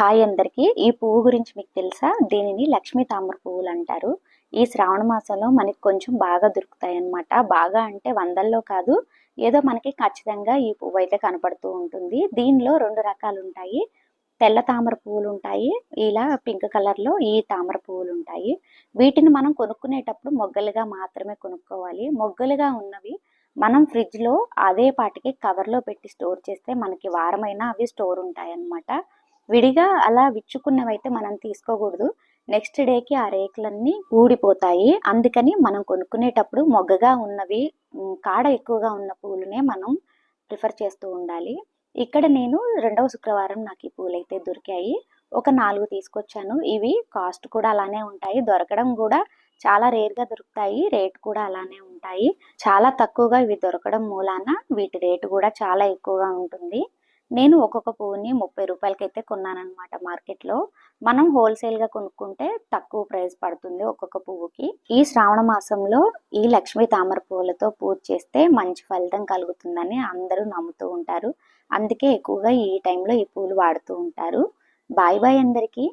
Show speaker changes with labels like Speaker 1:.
Speaker 1: Hi అందరికీ. ఈ పువ్వు గురించి మీకు తెలుసా? దీనిని లక్ష్మీ తామర పువ్వులు అంటారు. ఈ శ్రావణ మాసంలో మనకి కొంచెం బాగా దొరుకుతాయి అన్నమాట. బాగా అంటే వందల్లో కాదు ఏదో మనకి ఖచ్చితంగా ఈ పువ్వు అయితే కనపడుతూ ఉంటుంది. దీనిలో రెండు రకాలు ఉంటాయి. తెల్ల తామర పువ్వులు ఉంటాయి. ఇలా పింక్ కలర్లో ఈ తామర పువ్వులు ఉంటాయి. వీటిని మనం కొనుక్కునేటప్పుడు మొగ్గలుగా మాత్రమే కొనుక్కోవాలి. మొగ్గలుగా ఉన్నవి మనం ఫ్రిడ్జ్లో అదే పాటికి కవర్లో పెట్టి స్టోర్ చేస్తే మనకి వారమైనా అవి స్టోర్ ఉంటాయి అన్నమాట విడిగా అలా విచ్చుకున్నవైతే మనం తీసుకోకూడదు. నెక్స్ట్ డేకి ఆ రేకులన్నీ ఊడిపోతాయి. అందుకని మనం కొనుక్కునేటప్పుడు మొగ్గగా ఉన్నవి కాడ ఎక్కువగా ఉన్న పూలనే మనం ప్రిఫర్ చేస్తూ ఉండాలి. ఇక్కడ నేను రెండవ శుక్రవారం నాకు ఈ పూలు అయితే దొరికాయి. ఒక నాలుగు తీసుకొచ్చాను. ఇవి కాస్ట్ కూడా అలానే ఉంటాయి. దొరకడం కూడా చాలా రేర్గా దొరుకుతాయి. రేట్ కూడా అలానే ఉంటాయి. చాలా తక్కువగా ఇవి దొరకడం మూలాన వీటి రేటు కూడా చాలా ఎక్కువగా ఉంటుంది. నేను ఒక్కొక్క పువ్వుని ముప్పై రూపాయలకైతే కొన్నానమాట మార్కెట్లో. మనం హోల్సేల్గా కొనుక్కుంటే తక్కువ ప్రైస్ పడుతుంది ఒక్కొక్క పువ్వుకి. ఈ శ్రావణ మాసంలో ఈ లక్ష్మీ తామర పువ్వులతో పూజ చేస్తే మంచి ఫలితం కలుగుతుందని అందరూ నమ్ముతూ ఉంటారు. అందుకే ఎక్కువగా ఈ టైంలో ఈ పూలు వాడుతూ ఉంటారు. బాయ్ బాయ్ అందరికీ.